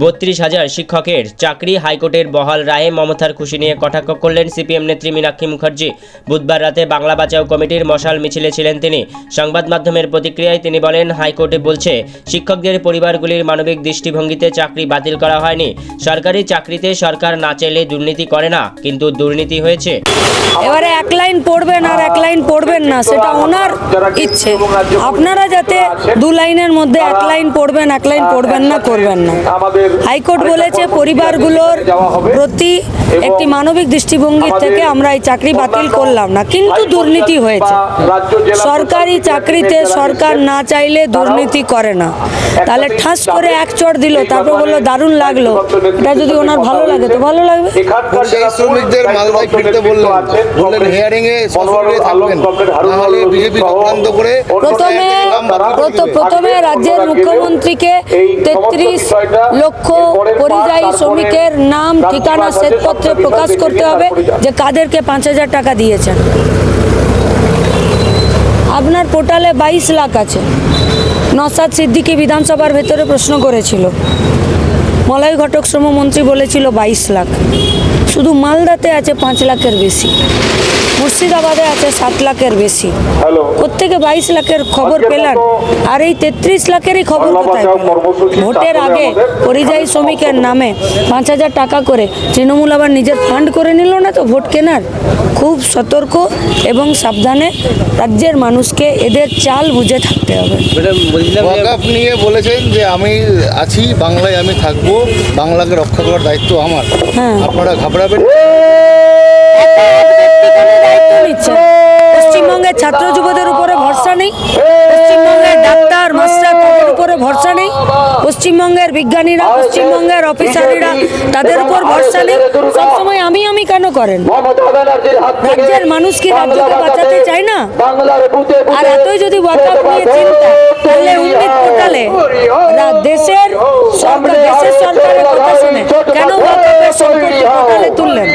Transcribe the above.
বত্রিশ হাজার শিক্ষকের চাকরি হাইকোর্টের বহাল রায়ে মমতার খুশি নিয়ে কটাক্ষ করলেন সিপিএম নেত্রী মীনাক্ষী মুখার্জি। বুধবার রাতে বাংলা বাঁচাও কমিটির মশাল মিছিলে ছিলেন তিনি। সংবাদ মাধ্যমের প্রতিক্রিয়ায় তিনি বলেন, হাইকোর্টে বলছে, শিক্ষকদের পরিবারগুলির মানবিক দৃষ্টিভঙ্গিতে চাকরি বাতিল করা হয়নি। সরকারি চাকরিতে সরকার না চাইলে দুর্নীতি করে না, কিন্তু দুর্নীতি হয়েছে। এবারে এক লাইন পড়বেন আর এক লাইন পড়বেন না, সেটা ওনার ইচ্ছে। আপনারা যাতে দু লাইনের মধ্যে এক লাইন পড়বেন, এক লাইন পড়বেন না, করবেন না। হাইকোর্ট বলেছে পরিবারগুলোর প্রতি একটি মানবিক দৃষ্টিভঙ্গির থেকে আমরা এই চাকরি বাতিল করলাম না। কিন্তু দুর্নীতি হয়েছে। সরকারি চাকরিতে সরকার না চাইলে দুর্নীতি করে না। তাহলে ঠাস করে এক চড় দিল তারপর বলল দারুণ লাগল। এটা যদি ওনার ভালো লাগে তো ভালো লাগবে। শ্রমিকদের মালদায় ফিরতে বললেন। বললেন হিয়ারিং এ থাকবেন। প্রথমে প্রথ- প্রথমে রাজ্যের মুখ্যমন্ত্রীকে তেত্রিশ লক্ষ পরিযায়ী শ্রমিকের নাম, ঠিকানা, শ্বেতপত্রে প্রকাশ করতে হবে যে কাদেরকে পাঁচ হাজার টাকা দিয়েছেন। আপনার পোর্টালে বাইশ লাখ আছে। নসাদ সিদ্দিকি বিধানসভার ভেতরে প্রশ্ন করেছিল। মলয় ঘটক শ্রমমন্ত্রী বলেছিল বাইশ লাখ। শুধু মালদাতে আছে পাঁচ লাখের বেশি। মুর্শিদাবাদে আছে সাত লাখের বেশি। প্রত্যেকে বাইশ লাখের খবর পেলেন আর এই তেত্রিশ লাখেরই খবর কোথায় ভোটের আগে পরিযায়ী শ্রমিকের নামে পাঁচ হাজার টাকা করে তৃণমূল আবার নিজের ফান্ড করে নিল না তো ভোট কেনার? খুব সতর্ক এবং সাবধানে রাজ্যের মানুষকে এদের চাল বুঝে থাকতে হবে। নিয়ে বলেছেন যে আমি আছি বাংলায় আমি থাকব বাংলাকে রক্ষা করার দায়িত্ব আমার। হ্যাঁ। আপনারা ঘাবড়াবেন দায়িত্ব নিচ্ছে। পশ্চিমবঙ্গের ছাত্র যুবদের উপরে ভরসা নেই। পশ্চিমবঙ্গের ডাক্তার, মাস্টার উপরে ভরসা নেই। পশ্চিমবঙ্গের বিজ্ঞানীরা, পশ্চিমবঙ্গের অফিসাররা তাদের উপর ভরসা নেই। সবসময় আমি আমি কেন করেন? রাজ্যের মানুষ কি রাজ্যকে বাঁচাতে চায় না? আর এতই যদি ওয়াকাফ নিয়ে চিন্তা, তাহলে উন্মিত পোর্টালে দেশের সরকার দেশের সরকারের কথা শুনে কেন সম্পত্তি পোর্টালে তুললেন?